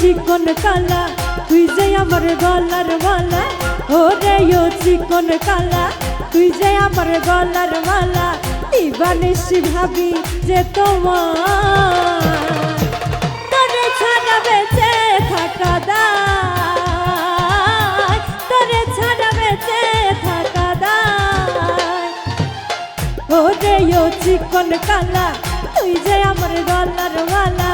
চিকন কালা, তুই যে আমার গলার মালা। ও রে ও চিকন কালা, তুই যে আমার গলার মালা। দিবানিসি ভাবি যে তোমার তোরে ছাড়া বেঁচে থাকা দায়। তোরে ছাড়া বেঁচে থাকা দায়। ও রে ও চিকন কালা যে আমার গলার মালা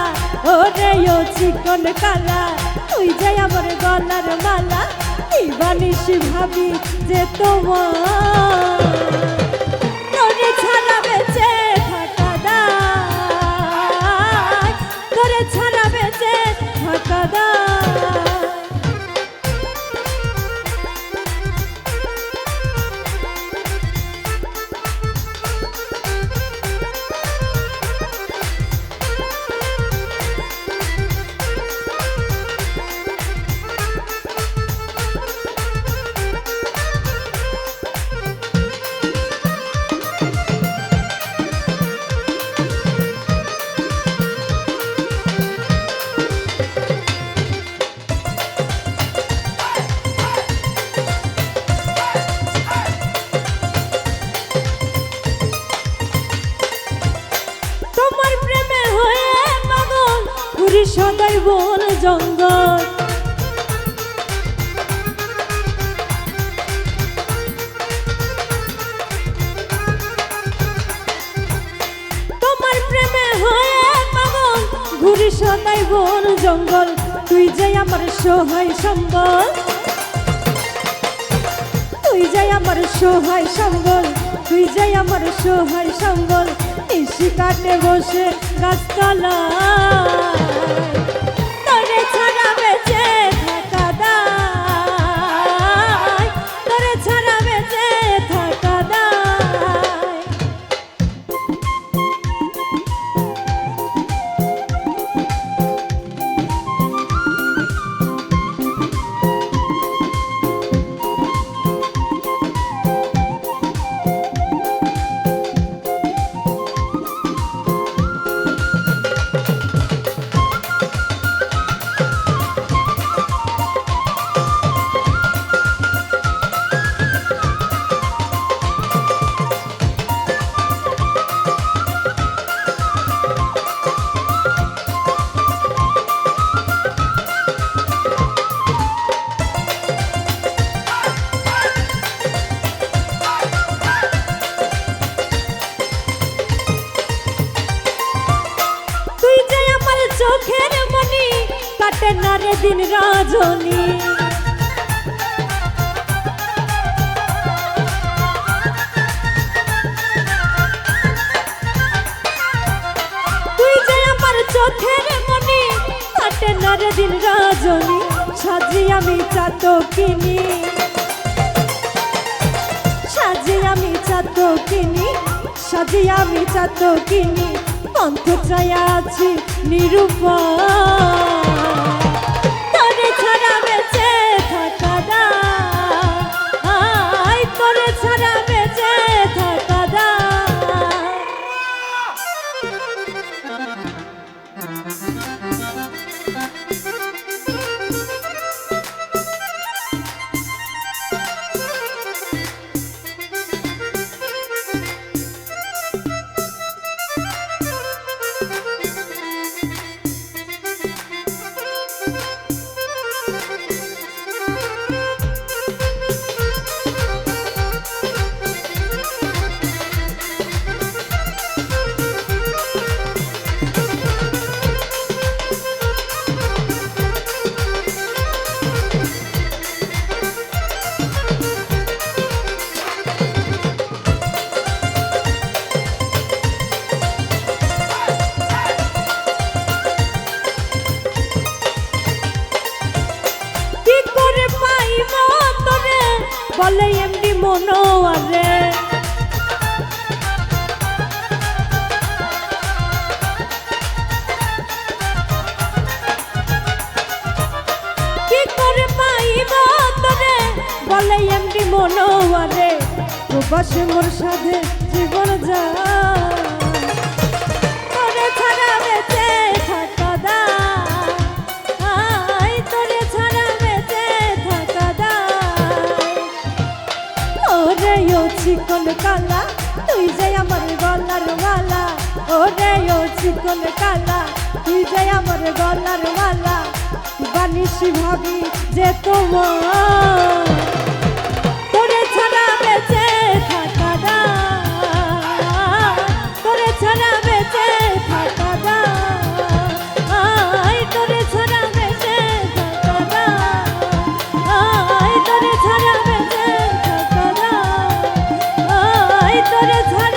ও রে ও চিকন কালা। তুই যে আমার গলার মালা দিবানিসি ভাবি যে তোমার। ছাড়া ঘুরি সদাই বন জঙ্গল। সদাই বন জঙ্গল, তুই যে আমার সহায় সম্বল। তুই যাই আমার সহায় সম্বল। তুই যাই আমার সোহার সম্বল ইসি কাটে বসে গাছতলা কাটে না রে দিন রজনী। তুই দিন রজনী, সাজি আমি চাতো কিনি সাজি আমি সাজি আমি আছি নিরূপণ। বলে এমনি মনোয়ারে কি করে পাইব তোরে? বলে প্রবাসে মোর সাথে জীবন যা চিকন কালা, তুই যে আমার গলার মালা। ও রে ও চিকন কালা, তুই যে আমার গলার মালা। বানিস ভাবি যে তোমার। করে